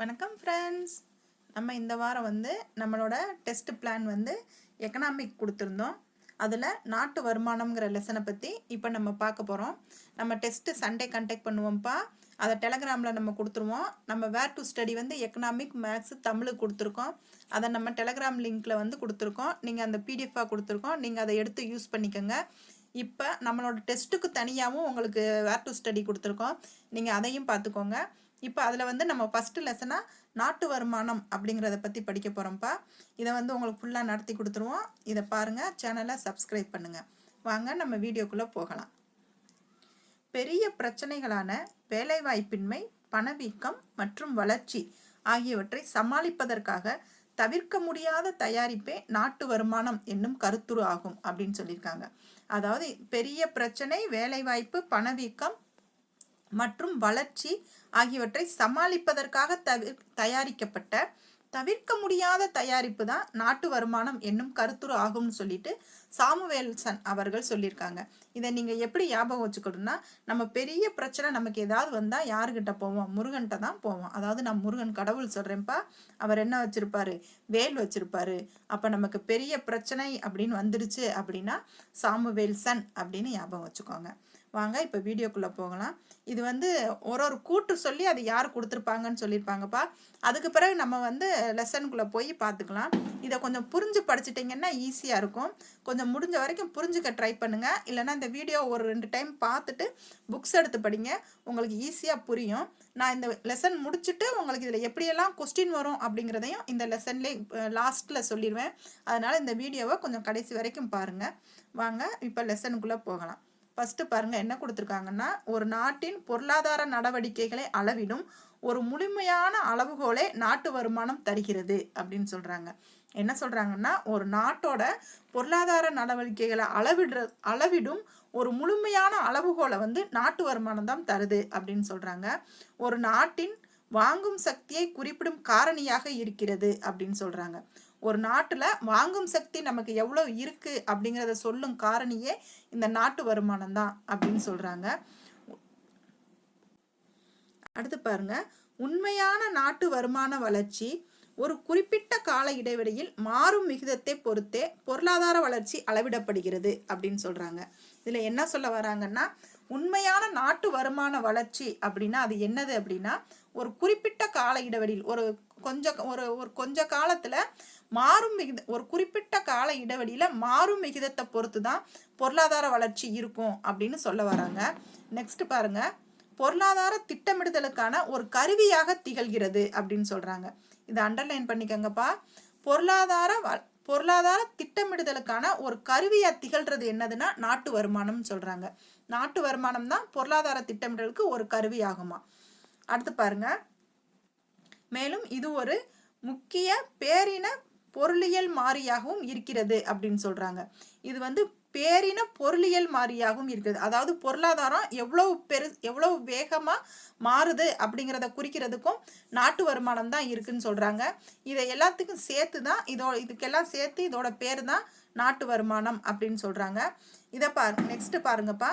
வணக்கம் ஃப்ரெண்ட்ஸ் நம்ம இந்த வாரம் வந்து நம்மளோட டெஸ்ட் பிளான் வந்து எக்கனாமிக் கொடுத்துருந்தோம். அதில் நாட்டு வருமானம்ங்கிற லெசனை பற்றி இப்போ நம்ம பார்க்க போகிறோம் நம்ம டெஸ்ட்டு சண்டே கண்டக்ட் பண்ணுவோம்ப்பா. அதை டெலகிராமில் நம்ம கொடுத்துருவோம். நம்ம வேர் டு ஸ்டடி வந்து எக்கனாமிக் மேக்ஸ் தமிழுக்கு கொடுத்துருக்கோம். அதை நம்ம டெலகிராம் லிங்க்கில் வந்து கொடுத்துருக்கோம். நீங்கள் அந்த பிடிஎஃபாக கொடுத்துருக்கோம். நீங்கள் அதை எடுத்து யூஸ் பண்ணிக்கோங்க. இப்போ நம்மளோட டெஸ்ட்டுக்கு தனியாகவும் உங்களுக்கு வேர் டு ஸ்டடி கொடுத்துருக்கோம். நீங்கள் அதையும் பார்த்துக்கோங்க. இப்போ அதில் வந்து நம்ம ஃபஸ்ட்டு லெசனாக நாட்டு வருமானம் அப்படிங்கிறத பற்றி படிக்க போகிறோம்ப்பா இதை வந்து உங்களுக்கு ஃபுல்லாக நடத்தி கொடுத்துருவோம். இதை பாருங்கள் சேனலை சப்ஸ்கிரைப் பண்ணுங்கள் வாங்க நம்ம வீடியோக்குள்ளே போகலாம். பெரிய பிரச்சனைகளான வேலைவாய்ப்பின்மை பணவீக்கம் மற்றும் வளர்ச்சி ஆகியவற்றை சமாளிப்பதற்காக தவிர்க்க முடியாத தயாரிப்பே நாட்டு வருமானம் என்னும் கருத்துரு ஆகும் அப்படின்னு சொல்லியிருக்காங்க. அதாவது பெரிய பிரச்சனை வேலைவாய்ப்பு பணவீக்கம் மற்றும் வளர்ச்சி ஆகியவற்றை சமாளிப்பதற்காக தவிர் தயாரிக்கப்பட்ட தவிர்க்க முடியாத தயாரிப்பு தான் நாட்டு வருமானம் என்னும் கருத்துரு ஆகும்னு சொல்லிட்டு சாமுவேல்சன் அவர்கள் சொல்லியிருக்காங்க. இதை நீங்கள் எப்படி ஞாபகம் வச்சுக்கணும்னா நம்ம பெரிய பிரச்சனை நமக்கு ஏதாவது வந்தால் யாருக்கிட்ட போவோம்? முருகன்கிட்ட தான் போவோம். அதாவது நான் முருகன் கடவுள் சொல்கிறேன்ப்பா அவர் என்ன வச்சுருப்பாரு? வேல் வச்சுருப்பாரு. அப்போ நமக்கு பெரிய பிரச்சனை அப்படின்னு வந்துடுச்சு அப்படின்னா சாமுவேல்சன் அப்படின்னு ஞாபகம் வச்சுக்கோங்க. வாங்க இப்போ வீடியோக்குள்ளே போகலாம். இது வந்து ஒரு ஒரு கூட்டு சொல்லி அது யார் கொடுத்துருப்பாங்கன்னு சொல்லியிருப்பாங்கப்பா. அதுக்கு பிறகு நம்ம வந்து லெசனுக்குள்ளே போய் பார்த்துக்கலாம். இதை கொஞ்சம் புரிஞ்சு படிச்சிட்டிங்கன்னா ஈஸியாக இருக்கும். கொஞ்சம் முடிஞ்ச வரைக்கும் புரிஞ்சுக்க ட்ரை பண்ணுங்கள் இல்லைனா இந்த வீடியோ ஒரு ரெண்டு டைம் பார்த்துட்டு புக்ஸ் எடுத்து படிங்க. உங்களுக்கு ஈஸியாக புரியும். நான் இந்த லெசன் முடிச்சுட்டு உங்களுக்கு இதில் எப்படியெல்லாம் கொஸ்டின் வரும் அப்படிங்கிறதையும் இந்த லெசன்லேயே லாஸ்ட்டில் சொல்லிடுவேன் அதனால் இந்த வீடியோவை கொஞ்சம் கடைசி வரைக்கும் பாருங்கள் வாங்க இப்போ லெசனுக்குள்ளே போகலாம். ஃபஸ்ட்டு பாருங்கள் என்ன கொடுத்துருக்காங்கன்னா ஒரு நாட்டின் பொருளாதார நடவடிக்கைகளை அளவிடும் ஒரு முழுமையான அளவுகோலே நாட்டு வருமானம் தருகிறது அப்படின்னு சொல்கிறாங்க என்ன சொல்கிறாங்கன்னா ஒரு நாட்டோட பொருளாதார நடவடிக்கைகளை அளவிடுற அளவிடும் ஒரு முழுமையான அளவுகோலை வந்து நாட்டு வருமானம் தான் தருது அப்படின்னு சொல்கிறாங்க ஒரு நாட்டின் வாங்கும் சக்தியை குறிப்பிடும் காரணியாக இருக்கிறது அப்படின்னு சொல்கிறாங்க ஒரு நாட்டில் வாங்கும் சக்தி நமக்கு எவ்வளோ இருக்குது அப்படிங்கிறத சொல்லும் காரணியே இந்த நாட்டு வருமானம் தான் அப்படின்னு சொல்கிறாங்க அடுத்து பாருங்க. உண்மையான நாட்டு வருமான வளர்ச்சி ஒரு குறிப்பிட்ட கால இடைவெளியில் மாறும் விகிதத்தை பொறுத்தே பொருளாதார வளர்ச்சி அளவிடப்படுகிறது அப்படின்னு சொல்கிறாங்க இதில் என்ன சொல்ல வராங்கன்னா உண்மையான நாட்டு வருமான வளர்ச்சி அப்படின்னா அது என்னது அப்படின்னா ஒரு குறிப்பிட்ட கால இடைவெளியில் ஒரு கொஞ்சம் ஒரு ஒரு கொஞ்ச காலத்தில் மாறும் விகித ஒரு குறிப்பிட்ட கால இடைவெளியில் மாறும் விகிதத்தை பொறுத்து தான் பொருளாதார வளர்ச்சி இருக்கும் அப்படின்னு சொல்ல வராங்க. நெக்ஸ்ட் பாருங்க. பொருளாதார திட்டமிடுதலுக்கான ஒரு கருவியாக திகழ்கிறது அப்படின்னு சொல்கிறாங்க இதை அண்டர்லைன் பண்ணிக்கோங்கப்பா. பொருளாதார பொருளாதார திட்டமிடுதலுக்கான ஒரு கருவியாக திகழ்றது என்னதுன்னா நாட்டு வருமானம்னு சொல்கிறாங்க நாட்டு வருமானம் தான் பொருளாதார திட்டமிடலுக்கு ஒரு கருவி ஆகுமா அடுத்து பாருங்க. மேலும் இது ஒரு முக்கிய பேரின பொருளியல் மாறியாகவும் இருக்கிறது அப்படின்னு சொல்றாங்க. இது வந்து பேரின பொருளியல் மாறியாகவும் இருக்கிறது அதாவது பொருளாதாரம் எவ்வளவு பெரு எவ்வளவு வேகமாக மாறுது அப்படிங்கிறத குறிக்கிறதுக்கும் நாட்டு வருமானம் தான் இருக்குன்னு சொல்கிறாங்க இதை எல்லாத்துக்கும் சேர்த்து தான் இதோ இதுக்கெல்லாம் சேர்த்து இதோட பேர் தான் நாட்டு வருமானம் அப்படின்னு சொல்கிறாங்க இதை பாரு நெக்ஸ்ட் பாருங்கப்பா.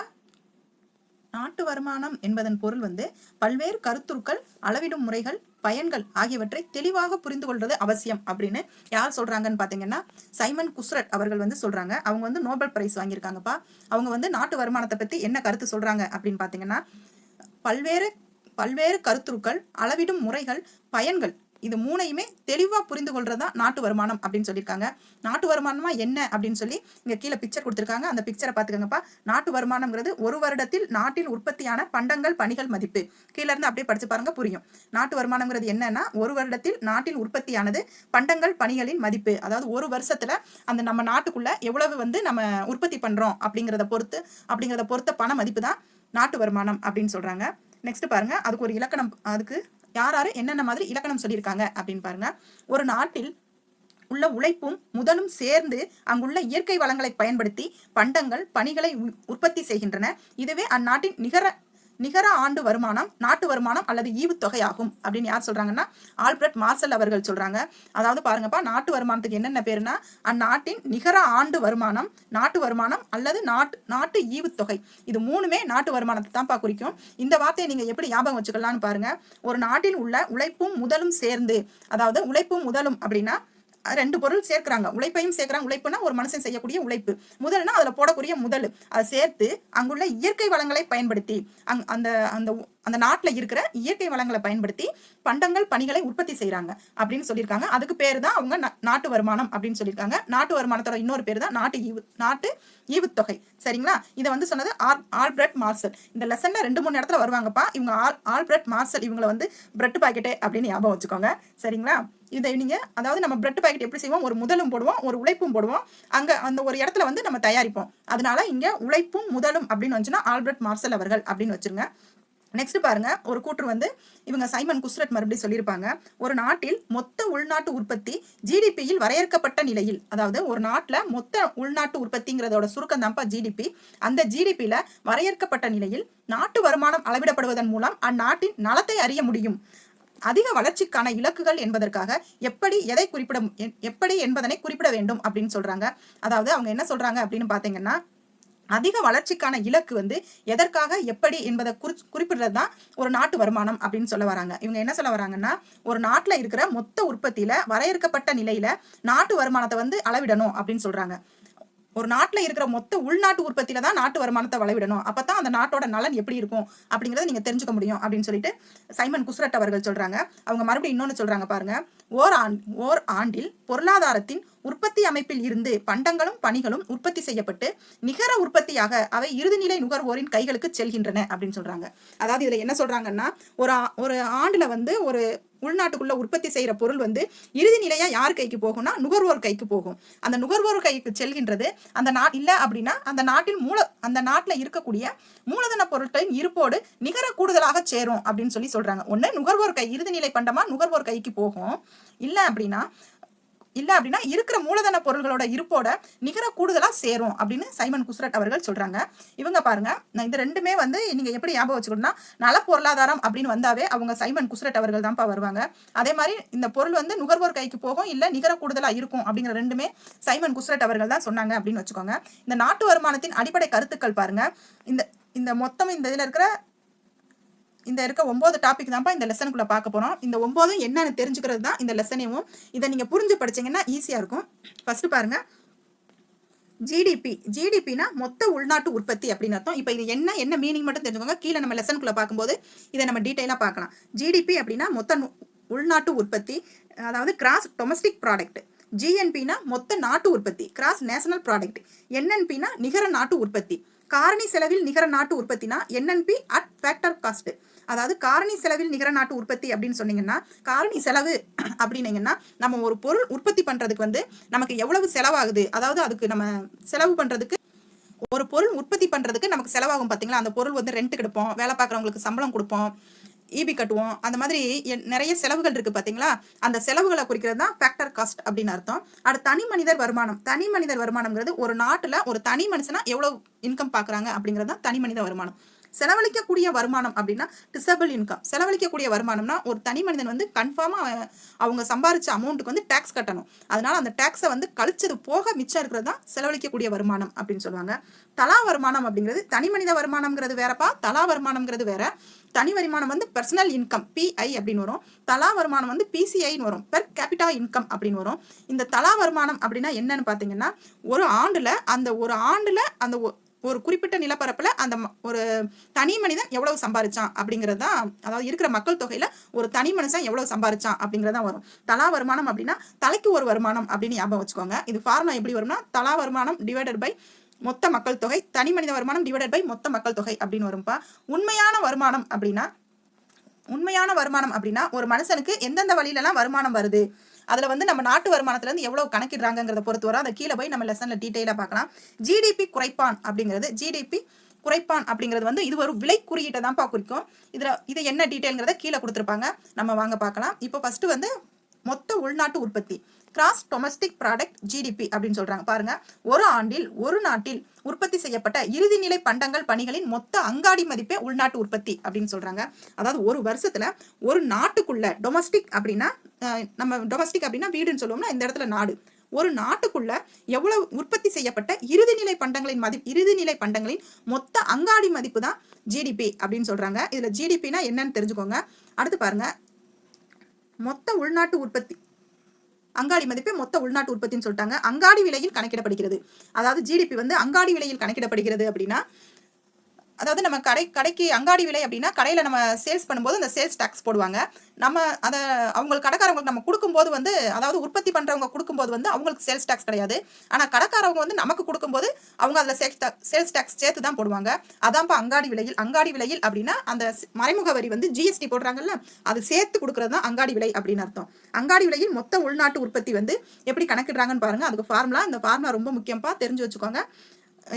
நாட்டு வருமானம் என்பதன் பொருள் வந்து பல்வேறு கருத்துருக்கள் அளவிடும் முறைகள் பயன்கள் ஆகியவற்றை தெளிவாக புரிந்து கொள்வது அவசியம் அப்படின்னு யார் சொல்றாங்கன்னு பாத்தீங்கன்னா சைமன் குஸ்ரட் அவர்கள் வந்து சொல்றாங்க. அவங்க வந்து நோபல் பிரைஸ் வாங்கியிருக்காங்கப்பா. அவங்க வந்து நாட்டு வருமானத்தை பத்தி என்ன கருத்து சொல்றாங்க அப்படின்னு பாத்தீங்கன்னா பல்வேறு பல்வேறு கருத்துருக்கள் அளவிடும் முறைகள் பயன்கள் இது மூணையுமே தெளிவாக புரிந்து கொள்றதா நாட்டு வருமானம் அப்படின்னு சொல்லியிருக்காங்க. நாட்டு வருமானமா என்ன அப்படின்னு சொல்லி இங்கே கீழே பிக்சர் கொடுத்துருக்காங்க. அந்த பிக்சரை பார்த்துக்கோங்கப்பா. நாட்டு வருமானம்ங்கிறது ஒரு வருடத்தில் நாட்டில் உற்பத்தியான பண்டங்கள் பணிகள் மதிப்பு. கீழே இருந்து அப்படியே படிச்சு பாருங்க புரியும். நாட்டு வருமானம்ங்கிறது என்னன்னா ஒரு வருடத்தில் நாட்டில் உற்பத்தியானது பண்டங்கள் பணிகளின் மதிப்பு. அதாவது ஒரு வருஷத்துல அந்த நம்ம நாட்டுக்குள்ள எவ்வளவு வந்து நம்ம உற்பத்தி பண்றோம் அப்படிங்கிறத பொறுத்து அப்படிங்கிறத பொறுத்த பண மதிப்பு தான் நாட்டு வருமானம் அப்படின்னு சொல்றாங்க. நெக்ஸ்ட் பாருங்க. அதுக்கு ஒரு இலக்கணம் அதுக்கு யார் யார் என்னென்ன மாதிரி இலக்கணம் சொல்லியிருக்காங்க அப்படின்னு பாருங்க. ஒரு நாட்டில் உள்ள உழைப்பும் முதலும் சேர்ந்து அங்குள்ள இயற்கை வளங்களை பயன்படுத்தி பண்டங்கள் பணிகளை உற்பத்தி செய்கின்றன. இதுவே அந்நாட்டின் நிகர நிகர ஆண்டு வருமானம் நாட்டு வருமானம் அல்லது ஈவுத்தொகை ஆகும் அப்படின்னு யார் சொல்றாங்கன்னா ஆல்பர்ட் மார்சல் அவர்கள் சொல்றாங்க. அதாவது பாருங்கப்பா நாட்டு வருமானத்துக்கு என்னென்ன பேருனா அந்நாட்டின் நிகர ஆண்டு வருமானம் நாட்டு வருமானம் அல்லது நாட்டு நாட்டு ஈவுத்தொகை. இது மூணுமே நாட்டு வருமானத்தை தான்ப்பா குறிக்கும். இந்த வார்த்தையை நீங்க எப்படி ஞாபகம் வச்சுக்கலாம்னு பாருங்க. ஒரு நாட்டில் உள்ள உழைப்பும் முதலும் சேர்ந்து அதாவது உழைப்பும் முதலும் அப்படின்னா ரெண்டு பொருள் சேர்க்கிறாங்க. உழைப்பையும் சேர்க்கிறாங்க. உழைப்புனா ஒரு மனுஷன் செய்யக்கூடிய உழைப்பு. முதல்னா அதில் போடக்கூடிய முதல். அதை சேர்த்து அங்குள்ள இயற்கை வளங்களை பயன்படுத்தி அங் அந்த அந்த அந்த நாட்டில் இருக்கிற இயற்கை வளங்களை பயன்படுத்தி பண்டங்கள் பணிகளை உற்பத்தி செய்கிறாங்க அப்படின்னு சொல்லியிருக்காங்க. அதுக்கு பேர் தான் அவங்க நாட்டு வருமானம் அப்படின்னு சொல்லியிருக்காங்க. நாட்டு வருமானத்தோட இன்னொரு பேர் தான் நாட்டு ஈவு நாட்டு ஈவுத்தொகை. சரிங்களா? இதை வந்து சொன்னது ஆர் ஆல்பிரட் மார்சல். இந்த லெசனில் ரெண்டு மூணு இடத்துல வருவாங்கப்பா. இவங்க ஆல் ஆல்பிரட் மார்சல் இவங்களை வந்து பிரெட் பாக்கெட்டு அப்படின்னு ஞாபகம் வச்சுக்கோங்க. சரிங்களா? இதை நீங்கள் அதாவது நம்ம பிரெட் பாக்கெட் எப்படி செய்வோம்? ஒரு முதலும் போடுவோம் ஒரு உழைப்பும் போடுவோம். அங்கே அந்த ஒரு இடத்துல வந்து நம்ம தயாரிப்போம். அதனால இங்கே உழைப்பும் முதலும் அப்படின்னு வந்துச்சுன்னா ஆல்பர்ட் மார்சல் அவர்கள் அப்படின்னு வச்சிருங்க. நெக்ஸ்ட் பாருங்க ஒரு கூற்று வந்து இவங்க சைமன் குஸ்ரட் மறுபடியும் சொல்லியிருப்பாங்க. ஒரு நாட்டில் மொத்த உள்நாட்டு உற்பத்தி ஜிடிபியில் வரையறுக்கப்பட்ட நிலையில் அதாவது ஒரு நாட்டில் மொத்த உள்நாட்டு உற்பத்திங்கிறதோட சுருக்கம் தான்ப்பா ஜிடிபி அந்த ஜிடிபியில் வரையறுக்கப்பட்ட நிலையில் நாட்டு வருமானம் அளவிடப்படுவதன் மூலம் அந்நாட்டின் நலத்தை அறிய முடியும். அதிக வளர்ச்சிக்கான இலக்குகள் என்பதற்காக எப்படி எதை குறிப்பிட எப்படி என்பதனை குறிப்பிட வேண்டும் அப்படின்னு சொல்றாங்க. அதாவது அவங்க என்ன சொல்றாங்க அப்படின்னு பாத்தீங்கன்னா அதிக வளர்ச்சிக்கான இலக்கு வந்து எதற்காக எப்படி என்பதை குறி குறிப்பிடுறது தான் ஒரு நாட்டு வருமானம் அப்படின்னு சொல்ல வராங்க. இவங்க என்ன சொல்ல வராங்கன்னா ஒரு நாட்டில் இருக்கிற மொத்த உற்பத்தியில வரையறுக்கப்பட்ட நிலையில நாட்டு வருமானத்தை வந்து அளவிடணும் அப்படின்னு சொல்றாங்க. ஒரு நாட்டில் இருக்கிற மொத்த உள்நாட்டு உற்பத்தியில தான் நாட்டு வருமானத்தை வளவிடணும். அப்போ தான் அந்த நாட்டோட நலன் எப்படி இருக்கும் அப்படிங்கிறத நீங்கள் தெரிஞ்சுக்க முடியும் அப்படின்னு சொல்லிட்டு சைமன் குஸ்ரட் அவர்கள் சொல்கிறாங்க அவங்க மறுபடியும் இன்னொன்று சொல்கிறாங்க பாருங்க. ஓர் ஆண் ஓர் ஆண்டில் பொருளாதாரத்தின் உற்பத்தி அமைப்பில் இருந்து பண்டங்களும் பணிகளும் உற்பத்தி செய்யப்பட்டு நிகர உற்பத்தியாக அவை இறுதிநிலை நுகர்வோரின் கைகளுக்கு செல்கின்றன அப்படின்னு சொல்றாங்க. அதாவது இதுல என்ன சொல்றாங்கன்னா ஒரு ஒரு ஆண்டுல வந்து ஒரு உள்நாட்டுக்குள்ள உற்பத்தி செய்யற பொருள் வந்து இறுதி நிலையா யார் கைக்கு போகும்னா நுகர்வோர் கைக்கு போகும். அந்த நுகர்வோர் கைக்கு செல்கின்றது அந்த நா இல்ல அப்படின்னா அந்த நாட்டில் மூல அந்த நாட்டில் இருக்கக்கூடிய மூலதன பொருட்களின் இருப்போடு நிகர கூடுதலாக சேரும் அப்படின்னு சொல்லி சொல்றாங்க. ஒன்று நுகர்வோர் கை இறுதி நிலை பண்டமா நுகர்வோர் கைக்கு போகும். இல்ல அப்படின்னா இல்லை அப்படின்னா இருக்கிற மூலதன பொருள்களோட இருப்போட நிகர கூடுதலாக சேரும் அப்படின்னு சைமன் குஸ்ரட் அவர்கள் சொல்கிறாங்க இவங்க பாருங்க நான் இந்த ரெண்டுமே வந்து நீங்கள் எப்படி ஞாபகம் வச்சுக்கணும்னா நல பொருளாதாரம் அப்படின்னு வந்தாவே அவங்க சைமன் குஸ்ரட் அவர்கள் தான்ப்பா வருவாங்க. அதே மாதிரி இந்த பொருள் வந்து நுகர்வோர் கைக்கு போகும் இல்லை நிகர கூடுதலாக இருக்கும் அப்படிங்கிற ரெண்டுமே சைமன் குஸ்ரட் அவர்கள் தான் சொன்னாங்க அப்படின்னு வச்சுக்கோங்க. இந்த நாட்டு வருமானத்தின் அடிப்படை கருத்துக்கள் பாருங்க. இந்த இந்த மொத்தம் இந்த இதில் இருக்கிற இந்த இருக்க ஒம்பது டாபிக் தான்ப்பா இந்த லெசனுக்குள்ளே பார்க்க போகிறோம் இந்த ஒம்போதும் என்னென்னு தெரிஞ்சுக்கிறது தான் இந்த லெசனையும் இதை நீங்கள் புரிஞ்சு படிச்சீங்கன்னா ஈஸியாக இருக்கும். ஃபர்ஸ்ட் பாருங்கள் ஜிடிபி ஜிடிபினா மொத்த உள்நாட்டு உற்பத்தி அப்படின்னு அர்த்தம். இப்போ இது என்ன என்ன மீனிங் மட்டும் தெரிஞ்சுக்கோங்க. கீழே நம்ம லெசனுக்குள்ளே பார்க்கும்போது இதை நம்ம டீட்டெயிலாக பார்க்கலாம். ஜிடிபி அப்படின்னா மொத்த உள்நாட்டு உற்பத்தி அதாவது கிராஸ் டொமஸ்டிக் ப்ராடக்ட் ஜிஎன்பினா மொத்த நாட்டு உற்பத்தி கிராஸ் நேஷனல் ப்ராடக்ட் என்என்பினா நிகர நாட்டு உற்பத்தி. காரணி செலவில் நிகர நாட்டு உற்பத்தினா என்என்பி அட் ஃபேக்டர் காஸ்ட் அதாவது காரணி செலவில் நிகர நாட்டு உற்பத்தி அப்படின்னு சொன்னீங்கன்னா காரணி செலவு அப்படின்னீங்கன்னா நம்ம ஒரு பொருள் உற்பத்தி பண்ணுறதுக்கு வந்து நமக்கு எவ்வளவு செலவாகுது? அதாவது அதுக்கு நம்ம செலவு பண்ணுறதுக்கு ஒரு பொருள் உற்பத்தி பண்ணுறதுக்கு நமக்கு செலவாகும் பார்த்தீங்களா அந்த பொருள் வந்து ரெண்ட் எடுப்போம் வேலை பார்க்குறவங்களுக்கு சம்பளம் கொடுப்போம். ஈபி கட்டுவோம். அந்த மாதிரி நிறைய செலவுகள் இருக்குது பார்த்தீங்களா அந்த செலவுகளை குறிக்கிறது தான் ஃபேக்டர் காஸ்ட் அப்படின்னு அர்த்தம். அடுத்து தனி மனிதர் வருமானம். தனி மனிதர் வருமானம்ங்கிறது ஒரு நாட்டில் ஒரு தனி மனுஷனா எவ்வளோ இன்கம் பார்க்குறாங்க அப்படிங்கிறது தான் தனி மனித வருமானம். செலவழிக்கக்கூடிய வருமானம் அப்படின்னா டிசபிள் இன்கம் செலவழிக்கக்கூடிய வருமானம்னா ஒரு தனி மனிதன் வந்து கன்ஃபார்மாக அவங்க சம்பாரிச்ச அமௌண்ட்டுக்கு வந்து டேக்ஸ் கட்டணும். அதனால அந்த டேக்ஸை வந்து கழிச்சது போக மிச்சம் இருக்கிறது தான் செலவழிக்கக்கூடிய வருமானம் அப்படின்னு சொல்லுவாங்க. தலா வருமானம் அப்படிங்கிறது தனி மனித வருமானம்ங்கிறது வேறப்பா தலா வருமானம்ங்கிறது வேற. தனி வருமானம் வந்து பர்சனல் இன்கம் பிஐ அப்படின்னு வரும். தலா வருமானம் வந்து பிசிஐன்னு வரும். பெர் கேபிட்டா இன்கம் அப்படின்னு வரும். இந்த தலா வருமானம் அப்படின்னா என்னன்னு பார்த்தீங்கன்னா ஒரு ஆண்டில் அந்த ஒரு ஆண்டில் அந்த ஒ- ஒரு குறிப்பிட்ட நிலப்பரப்பில் அந்த ம- ஒரு தனி மனிதன் எவ்வளவு சம்பாரிச்சான் அப்படிங்கிறது தான் அதாவது இருக்கிற மக்கள் தொகையில் ஒரு தனி மனுஷன் எவ்வளவு சம்பாரிச்சான் அப்படிங்கிறது தான் வரும். தலா வருமானம் அப்படின்னா தலைக்கு ஒரு வருமானம் அப்படின்னு ஞாபகம் வச்சுக்கோங்க. இது ஃபார்முலா எப்படி வரும்னா தலா வருமானம் டிவைடட் பை மொத்த மக்கள் தொகை தனி மனித வருமானம் டிவைடட் பை மொத்த மக்கள் தொகை அப்படின்னு வரும்ப்பா உண்மையான வருமானம் அப்படின்னா உண்மையான வருமானம் அப்படின்னா ஒரு மனுஷனுக்கு எந்தெந்த வழியிலலாம் வருமானம் வருது? அதில் வந்து நம்ம நாட்டு வருமானத்துலேருந்து எவ்வளோ கணக்கிடுறாங்கிறத பொறுத்து வரும் அதை கீழே போய் நம்ம லெசனில் டீட்டெயிலாக பார்க்கலாம். ஜிடிபி குறைப்பான் அப்படிங்கிறது ஜிடிபி குறைப்பான் அப்படிங்கிறது வந்து இது ஒரு விலை குறியீட்டை தான்ப்பா குறிக்கும். இதில் இது என்ன டீட்டெயில்ங்கிறத கீழே கொடுத்துருப்பாங்க. நம்ம வாங்க பார்க்கலாம். இப்போ ஃபஸ்ட்டு வந்து மொத்த உள்நாட்டு உற்பத்தி. கிராஸ் டொமஸ்டிக் ப்ராடக்ட் ஜிடிபி அப்படின்னு சொல்றாங்க. பாருங்க ஒரு ஆண்டில் ஒரு நாட்டில் உற்பத்தி செய்யப்பட்ட இறுதிநிலை பண்டங்கள் பணிகளின் மொத்த அங்காடி மதிப்பே உள்நாட்டு உற்பத்தி அப்படின்னு சொல்றாங்க. அதாவது ஒரு வருஷத்துல ஒரு நாட்டுக்குள்ள டொமஸ்டிக் அப்படின்னா நம்ம டொமஸ்டிக் அப்படின்னா வீடுன்னு சொல்லுவோம்னா இந்த இடத்துல நாடு. ஒரு நாட்டுக்குள்ள எவ்வளவு உற்பத்தி செய்யப்பட்ட இறுதிநிலை பண்டங்களின் மதிப்பு இறுதிநிலை பண்டங்களின் மொத்த அங்காடி மதிப்பு தான் ஜிடிபி அப்படின்னு சொல்றாங்க. இதுல ஜிடிபினா என்னன்னு தெரிஞ்சுக்கோங்க. அடுத்து பாருங்க மொத்த உள்நாட்டு உற்பத்தி அங்காடி மதிப்பு மொத்த உள்நாட்டு உற்பத்தின்னு சொல்லிட்டாங்க. அங்காடி விலையில் கணக்கிடப்படுகிறது. அதாவது ஜிடிபி வந்து அங்காடி விலையில் கணக்கிடப்படுகிறது அப்படின்னா அதாவது நம்ம கடை கடைக்கு அங்காடி விலை அப்படின்னா கடையில் நம்ம சேல்ஸ் பண்ணும்போது அந்த சேல்ஸ் டேக்ஸ் போடுவாங்க. நம்ம அதை அவங்களுக்கு கடைக்காரவங்களுக்கு நம்ம கொடுக்கும்போது வந்து அதாவது உற்பத்தி பண்ணுறவங்க கொடுக்கும்போது வந்து அவங்களுக்கு சேல்ஸ் டேக்ஸ் கிடையாது. ஆனால் கடைக்காரவங்க வந்து நமக்கு கொடுக்கும்போது அவங்க அதில் சேல்ஸ் சேல்ஸ் டேக்ஸ் சேர்த்து தான் போடுவாங்க. அதான்ப்பா அங்காடி விலையில் அங்காடி விலையில் அப்படின்னா அந்த மறைமுக வரி வந்து ஜிஎஸ்டி போடுறாங்கல்ல அது சேர்த்து கொடுக்குறது தான் அங்காடி விலை அப்படின்னு அர்த்தம். அங்காடி விலையில் மொத்த உள்நாட்டு உற்பத்தி வந்து எப்படி கணக்கிடுறாங்கன்னு பாருங்கள் அதுக்கு ஃபார்முலா இந்த ஃபார்முலா ரொம்ப முக்கியமாக தெரிஞ்சு வச்சுக்கோங்க.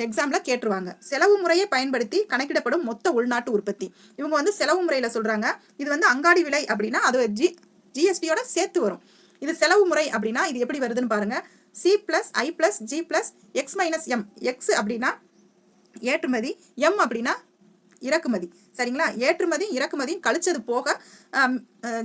எக்ஸாமில் கேட்டுருவாங்க. செலவு முறையை பயன்படுத்தி கணக்கிடப்படும் மொத்த உள்நாட்டு உற்பத்தி. இவங்க வந்து செலவு முறையில் சொல்கிறாங்க இது வந்து அங்காடி விலை அப்படின்னா அது ஜி ஜிஎஸ்டியோட சேர்த்து வரும். இது செலவு முறை அப்படின்னா இது எப்படி வருதுன்னு பாருங்கள் C plus I plus G plus X minus M X அப்படின்னா ஏற்றுமதி எம் அப்படின்னா இறக்குமதி. சரிங்களா? ஏற்றுமதியும் இறக்குமதியும் கழிச்சது போக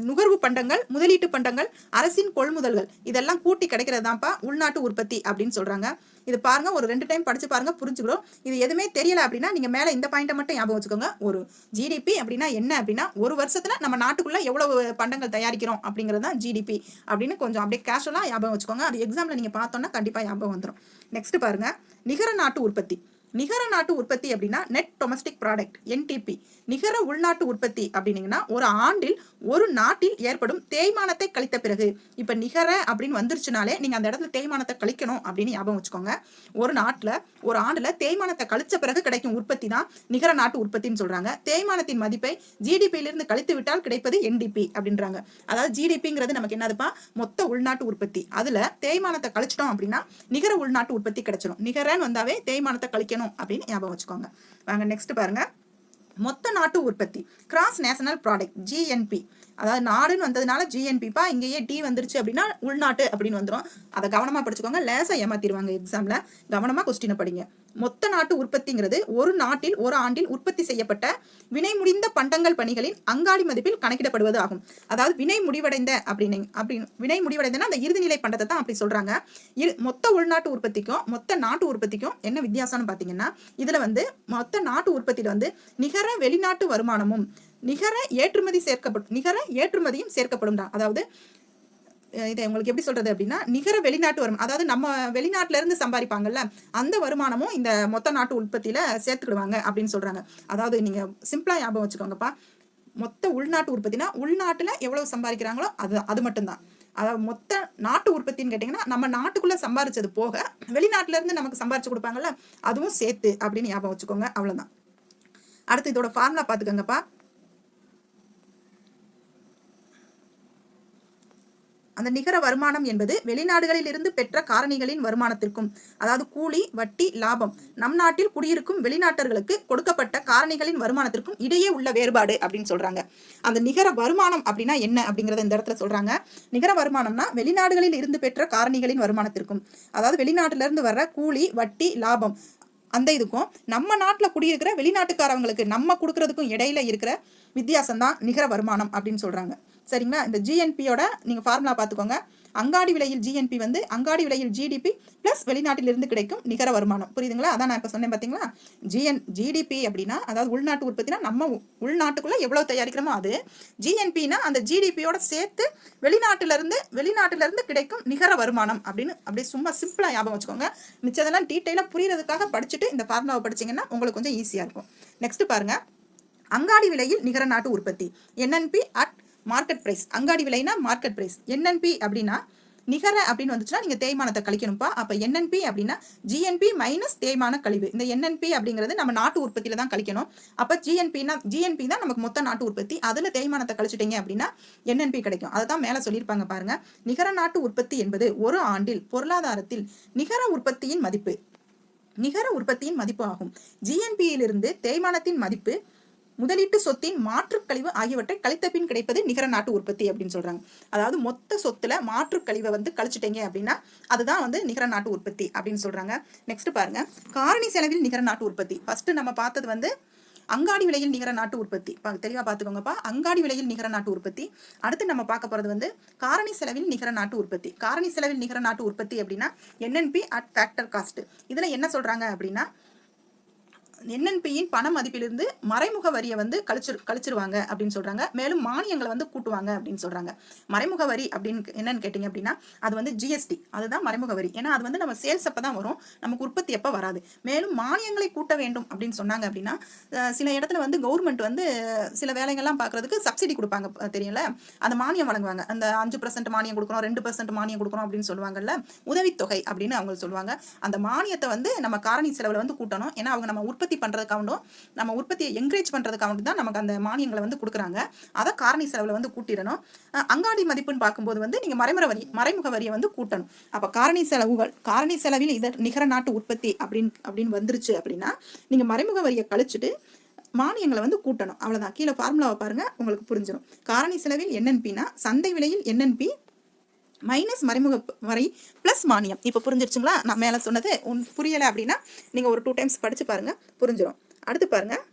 நுகர்வு பண்டங்கள் முதலீட்டு பண்டங்கள் அரசின் கொள்முதல்கள். இதெல்லாம் கூட்டி கிடைக்கிறது தான்ப்பா உள்நாட்டு உற்பத்தி அப்படின்னு சொல்கிறாங்க இது பாருங்க ஒரு ரெண்டு டைம் படிச்சு பாருங்க புரிஞ்சுக்கிறோம் இது எதுவுமே தெரியல அப்படின்னா நீங்க மேல இந்த பாயிண்ட்டை மட்டும் ஞாபகம் வச்சுக்கோங்க. ஒரு ஜிடிபி அப்படின்னா என்ன அப்படின்னா ஒரு வருஷத்துல நம்ம நாட்டுக்குள்ள எவ்வளவு பண்டங்கள் தயாரிக்கிறோம் அப்படிங்கிறது தான் ஜிடிபி அப்படின்னு கொஞ்சம் அப்படியே கேஷுவலா ஞாபகம் வச்சுக்கோங்க. அது எக்ஸாம்ல நீங்க பார்த்தோன்னா கண்டிப்பா ஞாபகம் வந்துடும் நெக்ஸ்ட் பாருங்க நிகர நாட்டு உற்பத்தி. நிகர நாட்டு உற்பத்தி அப்படின்னா நெட் டொமஸ்டிக் ப்ராடக்ட் என்டிபி நிகர உள்நாட்டு உற்பத்தி அப்படின்னீங்கன்னா ஒரு ஆண்டில் ஒரு நாட்டில் ஏற்படும் தேய்மானத்தை கழித்த பிறகு. இப்ப நிகர அப்படின்னு வந்துருச்சுனாலே நீங்க அந்த இடத்துல தேய்மானத்தை கழிக்கணும் அப்படின்னு ஞாபகம் வச்சுக்கோங்க. ஒரு நாட்டுல ஒரு ஆண்டுல தேய்மானத்தை கழிச்ச பிறகு கிடைக்கும் உற்பத்தி தான் நிகர நாட்டு உற்பத்தின்னு சொல்றாங்க. தேய்மானத்தின் மதிப்பை ஜிடிபியிலிருந்து கழித்து விட்டால் கிடைப்பது என்டிபி அப்படின்றாங்க. அதாவது ஜிடிபிங்கிறது நமக்கு என்னதுப்பா? மொத்த உள்நாட்டு உற்பத்தி. அதுல தேய்மானத்தை கழிச்சிட்டோம் அப்படின்னா நிகர உள்நாட்டு உற்பத்தி கிடைச்சிடும் நிகரன்னு வந்தாவே தேய்மானத்தை கழிக்கணும். அப்படின்னு ஞாபகம் வச்சுக்கோங்க. வாங்க நெக்ஸ்ட் பாருங்க. மொத்த நாட்டு உற்பத்தி. கிராஸ் நேஷனல் ப்ராடக்ட் ஜிஎன்பி அதாவது நாடுன்னு வந்ததுனால ஜிஎன்பிப்பா இங்கேயே டி வந்துருச்சு அப்படின்னா உள்நாட்டு அப்படின்னு வந்துடும் அதை கவனமாக படிச்சுக்கோங்க. லேசாக ஏமாத்திடுவாங்க எக்ஸாம்ல கவனமாக கொஸ்டினை படிங்க. மொத்த நாட்டு உற்பத்திங்கிறது ஒரு நாட்டில் ஒரு ஆண்டில் உற்பத்தி செய்யப்பட்ட வினை முடிந்த பண்டங்கள் பணிகளின் அங்காடி மதிப்பில் கணக்கிடப்படுவது ஆகும். அதாவது வினை முடிவடைந்த அப்படின்னு அப்படின்னு வினை முடிவடைந்தனா அந்த இறுதிநிலை பண்டத்தை தான் அப்படி சொல்றாங்க. இரு மொத்த உள்நாட்டு உற்பத்திக்கும் மொத்த நாட்டு உற்பத்திக்கும் என்ன வித்தியாசம்னு பார்த்தீங்கன்னா இதுல வந்து மொத்த நாட்டு உற்பத்தியில வந்து நிகர வெளிநாட்டு வருமானமும் நிகர ஏற்றுமதி சேர்க்கப்படும் நிகர ஏற்றுமதியும் சேர்க்கப்படும் தான் அதாவது இதை உங்களுக்கு எப்படி சொல்றது அப்படின்னா நிகர வெளிநாட்டு வருமானம் அதாவது நம்ம வெளிநாட்டுல இருந்து சம்பாதிப்பாங்கல்ல அந்த வருமானமும் இந்த மொத்த நாட்டு உற்பத்தியில சேர்த்துக்கிடுவாங்க அப்படின்னு சொல்றாங்க. அதாவது நீங்க சிம்பிளா ஞாபகம் வச்சுக்கோங்கப்பா. மொத்த உள்நாட்டு உற்பத்தினா உள்நாட்டுல எவ்வளவு சம்பாதிக்கிறாங்களோ அது அது மட்டும்தான். அதாவது மொத்த நாட்டு உற்பத்தின்னு கேட்டிங்கன்னா நம்ம நாட்டுக்குள்ள சம்பாரிச்சது போக வெளிநாட்டிலேருந்து நமக்கு சம்பாரிச்சு கொடுப்பாங்கல்ல அதுவும் சேர்த்து அப்படின்னு ஞாபகம் வச்சுக்கோங்க அவ்வளோதான் அடுத்து இதோட ஃபார்முலா பார்த்துக்கோங்கப்பா. அந்த நிகர வருமானம் என்பது வெளிநாடுகளில் இருந்து பெற்ற காரணிகளின் வருமானத்திற்கும் அதாவது கூலி வட்டி லாபம் நம் நாட்டில் குடியிருக்கும் வெளிநாட்டர்களுக்கு கொடுக்கப்பட்ட காரணிகளின் வருமானத்திற்கும் இடையே உள்ள வேறுபாடு அப்படின்னு சொல்றாங்க. அந்த நிகர வருமானம் அப்படின்னா என்ன அப்படிங்கறத இந்த இடத்துல சொல்றாங்க. நிகர வருமானம்னா வெளிநாடுகளில் இருந்து பெற்ற காரணிகளின் வருமானத்திற்கும் அதாவது வெளிநாட்டுல இருந்து வர்ற கூலி வட்டி லாபம் அந்த இதுக்கும் நம்ம நாட்டில் குடியிருக்கிற வெளிநாட்டுக்காரவங்களுக்கு நம்ம கொடுக்கறதுக்கும் இடையில இருக்கிற வித்தியாசம் தான் நிகர வருமானம் அப்படின்னு சொல்றாங்க. சரிங்களா? இந்த ஜிஎன்பியோட நீங்கள் ஃபார்முலா பார்த்துக்கோங்க. அங்காடி விலையில் ஜிஎன்பி வந்து அங்காடி விலையில் ஜிடிபி ப்ளஸ் வெளிநாட்டிலிருந்து கிடைக்கும் நிகர வருமானம். புரியுதுங்களா? அதான் நான் இப்போ சொன்னேன் பார்த்தீங்களா ஜிஎன் ஜிடிபி அப்படின்னா அதாவது உள்நாட்டு உற்பத்தினா நம்ம உள்நாட்டுக்குள்ளே எவ்வளோ தயாரிக்கிறோமோ அது. ஜிஎன்பினா அந்த ஜிடிபியோட சேர்த்து வெளிநாட்டிலிருந்து வெளிநாட்டிலிருந்து கிடைக்கும் நிகர வருமானம் அப்படின்னு அப்படியே சும்மா சிம்பிளாக ஞாபகம் வச்சுக்கோங்க. மிச்சதெல்லாம் டீட்டெயிலாக புரியறதுக்காக படிச்சுட்டு இந்த ஃபார்முலாவை படிச்சீங்கன்னா உங்களுக்கு கொஞ்சம் ஈஸியாக இருக்கும். நெக்ஸ்ட் பாருங்க. அங்காடி விலையில் நிகர நாட்டு உற்பத்தி. என்என்பி அட் மார்க்கெட் ப்ரைஸ் அங்காடி விலைனா மார்க்கெட் பிரைஸ் என்என்பி அப்படின்னா நிகர அப்படின்னு வந்துச்சுன்னா நீங்கள் தேய்மானத்தை கழிக்கணும்ப்பா. அப்போ என்என்பி அப்படின்னா ஜிஎன்பி மைனஸ் தேய்மான கழிவு. இந்த என்என்பி அப்படிங்கிறது நம்ம நாட்டு உற்பத்தியில் தான் கழிக்கணும். அப்போ ஜிஎன்பினா ஜிஎன்பி தான் நமக்கு மொத்த நாட்டு உற்பத்தி. அதில் தேய்மானத்தை கழிச்சிட்டீங்க அப்படின்னா என்என்பி கிடைக்கும். அதை தான் மேலே சொல்லியிருப்பாங்க பாருங்க. நிகர நாட்டு உற்பத்தி என்பது ஒரு ஆண்டில் பொருளாதாரத்தில் நிகர உற்பத்தியின் மதிப்பு. நிகர உற்பத்தியின் மதிப்பு ஆகும். ஜிஎன்பியிலிருந்து தேய்மானத்தின் மதிப்பு முதலீட்டு சொத்தின் மாற்றுக்கழிவு ஆகியவற்றை கழித்த பின் கிடைப்பது நிகர நாட்டு உற்பத்தி அப்படின்னு சொல்றாங்க. அதாவது மொத்த சொத்துல மாற்றுக்கழிவை வந்து கழிச்சிட்டீங்க அப்படின்னா அதுதான் வந்து நிகர நாட்டு உற்பத்தி அப்படின்னு சொல்றாங்க. நெக்ஸ்ட் பாருங்க. காரணி செலவில் நிகர நாட்டு உற்பத்தி. ஃபர்ஸ்ட் நம்ம பார்த்தது வந்து அங்காடி விலையில் நிகர நாட்டு உற்பத்தி. பா தெளிவாக பார்த்துக்கோங்கப்பா. அங்காடி விலையில் நிகர நாட்டு உற்பத்தி. அடுத்து நம்ம பார்க்க போகிறது வந்து காரணி செலவில் நிகர நாட்டு உற்பத்தி. காரணி செலவில் நிகர நாட்டு உற்பத்தி அப்படின்னா என்என்பி அட் ஃபேக்டர் காஸ்ட் இதில் என்ன சொல்கிறாங்க அப்படின்னா என்என்பியின் பண மதிப்பிலிருந்து மறைமுக வரியை வந்து கழிச்சு கழிச்சிருவாங்க அப்படின்னு சொல்றாங்க. மேலும் மானியங்களை வந்து கூட்டுவாங்க அப்படின்னு சொல்றாங்க. மறைமுக வரி அப்படின்னு என்னன்னு கேட்டிங்க அப்படின்னா அது வந்து ஜிஎஸ்டி அதுதான் மறைமுக வரி. ஏன்னா அது வந்து நம்ம சேல்ஸ் அப்போ தான் வரும். நமக்கு உற்பத்தி எப்போ வராது. மேலும் மானியங்களை கூட்ட வேண்டும் அப்படின்னு சொன்னாங்க அப்படின்னா சில இடத்துல வந்து கவர்மெண்ட் வந்து சில வேலைகள்லாம் பார்க்கறதுக்கு சப்சிடி கொடுப்பாங்க தெரியல அந்த மானியம் வழங்குவாங்க. அந்த அஞ்சு பர்சன்ட் மானியம் கொடுக்குறோம் ரெண்டு பர்சன்ட் மானியம் கொடுக்குறோம் அப்படின்னு சொல்லுவாங்கல்ல? உதவித்தொகை அப்படின்னு அவங்க சொல்லுவாங்க. அந்த மானியத்தை வந்து நம்ம காரணி செலவில் வந்து கூட்டணும். ஏன்னா அவங்க நம்ம உற்பத்தி உற்பத்தி பண்ணுறதுக்காகவும் நம்ம உற்பத்தியை என்கரேஜ் பண்ணுறதுக்காகட்டும் தான் நமக்கு அந்த மானியங்களை வந்து கொடுக்குறாங்க. அதை காரணி செலவில் வந்து கூட்டிடணும். அங்காடி மதிப்புன்னு பார்க்கும்போது வந்து நீங்கள் மறைமுக வரி மறைமுக வரியை வந்து கூட்டணும். அப்போ காரணி செலவுகள் காரணி செலவில் இதர் நிகர நாட்டு உற்பத்தி அப்படின்னு அப்படின்னு வந்துருச்சு அப்படின்னா நீங்கள் மறைமுக வரியை கழிச்சிட்டு மானியங்களை வந்து கூட்டணும். அவ்வளோதான் கீழே ஃபார்முலாவை பாருங்கள் உங்களுக்கு புரிஞ்சிடும் காரணி செலவில் என்என்பினா சந்தை விலையில் என்என்பி மைனஸ் மறைமுக வரை வரி ப்ளஸ் மானியம். இப்போ புரிஞ்சிருச்சுங்களா? நான் மேலே சொன்னது உன் புரியலை அப்படின்னா நீங்கள் ஒரு டூ டைம்ஸ் படித்து பாருங்கள் புரிஞ்சிடும் அடுத்து பாருங்கள்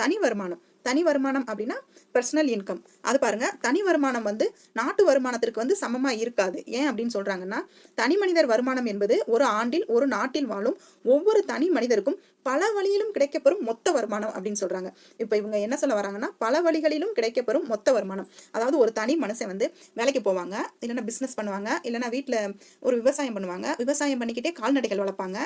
தனி வருமானம். தனி வருமானம் அப்படின்னா பர்சனல் இன்கம் அது பாருங்க தனி வருமானம் வந்து நாட்டு வருமானத்திற்கு வந்து சமமா இருக்காது. ஏன் அப்படின்னு சொல்றாங்கன்னா தனி மனிதர் வருமானம் என்பது ஒரு ஆண்டில் ஒரு நாட்டில் வாழும் ஒவ்வொரு தனி மனிதருக்கும் பல வழியிலும் கிடைக்கப்பெறும் மொத்த வருமானம் அப்படின்னு சொல்றாங்க. இப்போ இவங்க என்ன சொல்ல வராங்கன்னா பல வழிகளிலும் கிடைக்கப்பெறும் மொத்த வருமானம். அதாவது ஒரு தனி மனுஷன் வந்து வேலைக்கு போவாங்க இல்லைன்னா பிஸ்னஸ் பண்ணுவாங்க இல்லைன்னா வீட்டில் ஒரு விவசாயம் பண்ணுவாங்க விவசாயம் பண்ணிக்கிட்டே கால்நடைகள் வளர்ப்பாங்க.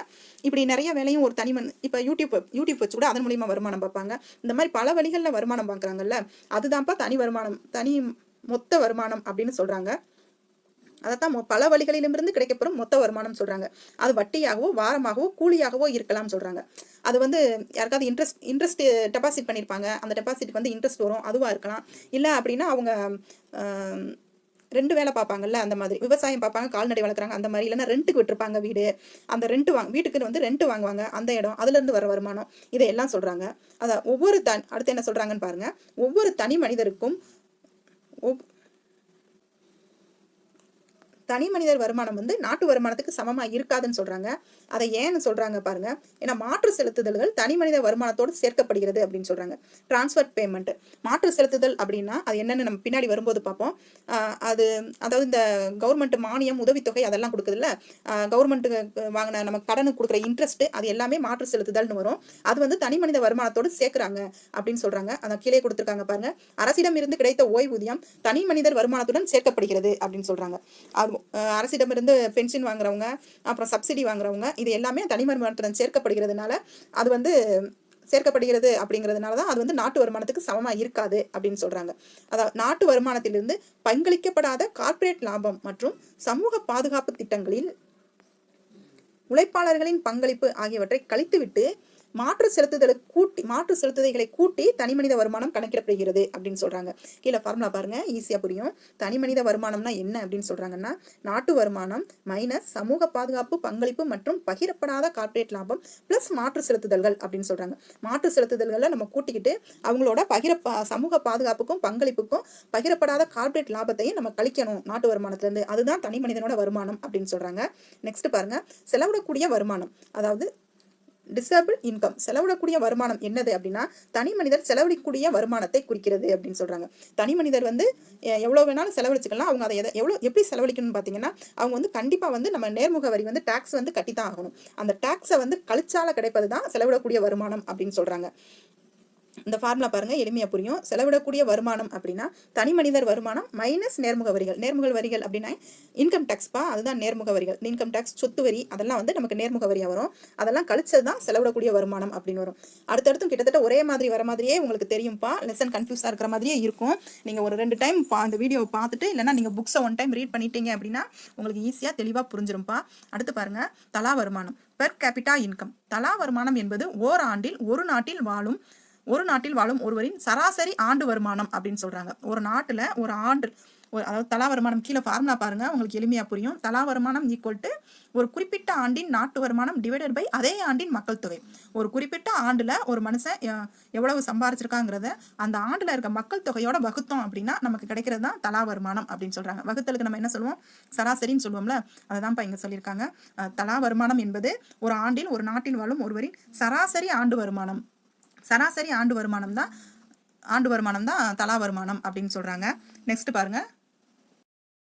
இப்படி நிறைய வேலையும் ஒரு தனி மன் இப்போ யூடியூப் யூடியூப் வச்சு கூட அதன் மூலியமா வருமானம் பார்ப்பாங்க. இந்த மாதிரி பல வழிகளில் வருமானம் பார்க்குறாங்கல்ல அதுதான்ப்பா தனி வருமானம் தனி மொத்த வருமானம் அப்படின்னு சொல்கிறாங்க அதைத்தான் பல வழிகளிலிருந்து கிடைக்கப்பெறும் மொத்த வருமானம் சொல்கிறாங்க அது வட்டியாகவோ வாரமாகவோ கூலியாகவோ இருக்கலாம் சொல்கிறாங்க அது வந்து யாருக்காவது இன்ட்ரெஸ்ட் இன்ட்ரெஸ்ட் டெபாசிட் பண்ணியிருப்பாங்க அந்த டெபாசிட் வந்து இன்ட்ரெஸ்ட் வரும் அதுவாக இருக்கலாம். இல்லை அப்படின்னா அவங்க ரெண்டு வேலை பார்ப்பாங்கல்ல அந்த மாதிரி. விவசாயம் பார்ப்பாங்க கால்நடை வளர்க்குறாங்க அந்த மாதிரி. இல்லைன்னா ரெண்ட்டுக்கு விட்டுருப்பாங்க வீடு. அந்த ரெண்ட் வாங்க வீட்டுக்கு வந்து ரெண்ட் வாங்குவாங்க அந்த இடம். அதுலேருந்து வர வருமானம். இதையெல்லாம் சொல்கிறாங்க அதான் ஒவ்வொரு தன் அடுத்து என்ன சொல்கிறாங்கன்னு பாருங்கள் ஒவ்வொரு தனி மனிதருக்கும் ஒவ்- தனி மனிதர் வருமானம் வந்து நாட்டு வருமானத்துக்கு சமமா இருக்காதுன்னு சொல்றாங்க. அதை ஏன்னு சொல்றாங்க பாருங்க. ஏன்னா மாற்று செலுத்துதல்கள் தனி மனித வருமானத்தோடு சேர்க்கப்படுகிறது அப்படின்னு சொல்றாங்க. டிரான்ஸ்ஃபர் பேமெண்ட் மாற்று செலுத்துதல் அப்படின்னா அது என்னன்னு நம்ம பின்னாடி வரும்போது பார்ப்போம். அது அதாவது இந்த கவர்மெண்ட் மானியம் உதவித்தொகை அதெல்லாம் கொடுக்குதுல்ல. கவர்மெண்ட்டுக்கு வாங்கின நம்ம கடனுக்கு கொடுக்குற இன்ட்ரெஸ்ட் அது எல்லாமே மாற்று செலுத்துதல்னு வரும். அது வந்து தனி மனித வருமானத்தோடு சேர்க்குறாங்க அப்படின்னு சொல்றாங்க. அதான் கீழே கொடுத்துருக்காங்க பாருங்க. அரசிடம் இருந்து கிடைத்த ஓய்வூதியம் தனி மனிதர் வருமானத்துடன் சேர்க்கப்படுகிறது அப்படின்னு சொல்றாங்க. அரசிடமிருந்து பென்ஷன் வாங்குறவங்க அப்புறம் சப்சிடி வாங்குறவங்க இது எல்லாமே தனி வருமானத்துடன் சேர்க்கப்படுகிறதுனால அது வந்து சேர்க்கப்படுகிறது அப்படிங்கிறதுனால தான் அது வந்து நாட்டு வருமானத்துக்கு சமமாக இருக்காது அப்படின்னு சொல்கிறாங்க அதாவது நாட்டு வருமானத்திலிருந்து பங்களிக்கப்படாத கார்ப்பரேட் லாபம் மற்றும் சமூக பாதுகாப்பு திட்டங்களில் உழைப்பாளர்களின் பங்களிப்பு ஆகியவற்றை கழித்துவிட்டு மாற்று செலுத்துதலை கூட்டி மாற்று செலுத்துதைகளை கூட்டி தனிமனித வருமானம் கணக்கிடப்படுகிறது அப்படின்னு சொல்றாங்க. கீழே ஃபார்முலா பாருங்க ஈஸியா புரியும். தனிமனித வருமானம்னா என்ன அப்படின்னு சொல்றாங்கன்னா நாட்டு வருமானம் மைனஸ் சமூக பாதுகாப்பு பங்களிப்பு மற்றும் பகிரப்படாத கார்ப்பரேட் லாபம் பிளஸ் மாற்று செலுத்துதல்கள் அப்படின்னு சொல்றாங்க. மாற்று செலுத்துதல்களை நம்ம கூட்டிக்கிட்டு அவங்களோட பகிர சமூக பாதுகாப்புக்கும் பங்களிப்புக்கும் பகிரப்படாத கார்ப்பரேட் லாபத்தையும் நம்ம கழிக்கணும் நாட்டு வருமானத்துல இருந்து அதுதான் தனி மனிதனோட வருமானம் அப்படின்னு சொல்றாங்க. நெக்ஸ்ட் பாருங்க செலவிடக்கூடிய வருமானம். அதாவது டிசேபிள் இன்கம் செலவிடக்கூடிய வருமானம் என்னது அப்படின்னா தனி மனிதர் செலவழிக்கக்கூடிய வருமானத்தை குறிக்கிறது அப்படின்னு சொல்கிறாங்க தனி மனிதர் வந்து எவ்வளோ வேணாலும் செலவழிச்சுக்கலாம். அவங்க அதை எதை எவ்வளோ எப்படி செலவழிக்கணும்னு பார்த்தீங்கன்னா அவங்க வந்து கண்டிப்பாக வந்து நம்ம நேர்முக வரி வந்து டேக்ஸ் வந்து கட்டி தான் ஆகணும். அந்த டேக்ஸை வந்து கழிச்சால கிடைப்பது தான் செலவிடக்கூடிய வருமானம் அப்படின்னு சொல்கிறாங்க இந்த ஃபார்முலா பாருங்க எளிமையாக புரியும். செலவிடக்கூடிய வருமானம் அப்படின்னா தனி மனிதர் வருமானம் மைனஸ் நேர்முக வரிகள். நேர்முக வரிகள் அப்படின்னா இன்கம் டேக்ஸ்பா அதுதான் நேர்முக வரிகள். இன்கம் டேக்ஸ் சொத்து வரி அதெல்லாம் வந்து நமக்கு நேர்முக வரியாக வரும். அதெல்லாம் கழிச்சது தான் செலவிடக்கூடிய வருமானம் அப்படின்னு வரும். அடுத்தடுத்தும் கிட்டத்தட்ட ஒரே மாதிரி வர மாதிரியே உங்களுக்கு தெரியும்ப்பா லெசன் கன்ஃபியூஸாக இருக்கிற மாதிரியே இருக்கும். நீங்கள் ஒரு ரெண்டு டைம் அந்த வீடியோவை பார்த்துட்டு இல்லைன்னா நீங்கள் புக்ஸை ஒன் டைம் ரீட் பண்ணிட்டீங்க அப்படின்னா உங்களுக்கு ஈஸியாக தெளிவாக புரிஞ்சிரும்ப்பா அடுத்து பாருங்க தலா வருமானம். பெர் கேபிட்டா இன்கம் தலா வருமானம் என்பது ஓர் ஆண்டில் ஒரு நாட்டில் வாழும் ஒரு நாட்டில் வாழும் ஒருவரின் சராசரி ஆண்டு வருமானம் அப்படின்னு சொல்றாங்க. ஒரு நாட்டில் ஒரு ஆண்டு ஒரு அதாவது தலா வருமானம் கீழே ஃபார்முலா பாருங்கள் உங்களுக்கு எளிமையாக புரியும். தலா வருமானம் ஈக்குவல் டு ஒரு குறிப்பிட்ட ஆண்டின் நாட்டு வருமானம் டிவைடட் பை அதே ஆண்டின் மக்கள் தொகை. ஒரு குறிப்பிட்ட ஆண்டில் ஒரு மனுஷன் எவ்வளவு சம்பாரிச்சிருக்காங்கிறத அந்த ஆண்டில் இருக்க மக்கள் தொகையோட வகுத்தோம் அப்படின்னா நமக்கு கிடைக்கிறது தான் தலா வருமானம் அப்படின்னு சொல்கிறாங்க வகுத்தலுக்கு நம்ம என்ன சொல்லுவோம்? சராசரின்னு சொல்லுவோம்ல அதை தான்ப்பா இங்கே சொல்லியிருக்காங்க. தலா வருமானம் என்பது ஒரு ஆண்டில் ஒரு நாட்டில் வாழும் ஒருவரின் சராசரி ஆண்டு வருமானம். சராசரி ஆண்டு வருமானம் தான் ஆண்டு வருமானம் தான் தலா வருமானம் அப்படின்னு சொல்கிறாங்க நெக்ஸ்ட் பாருங்கள்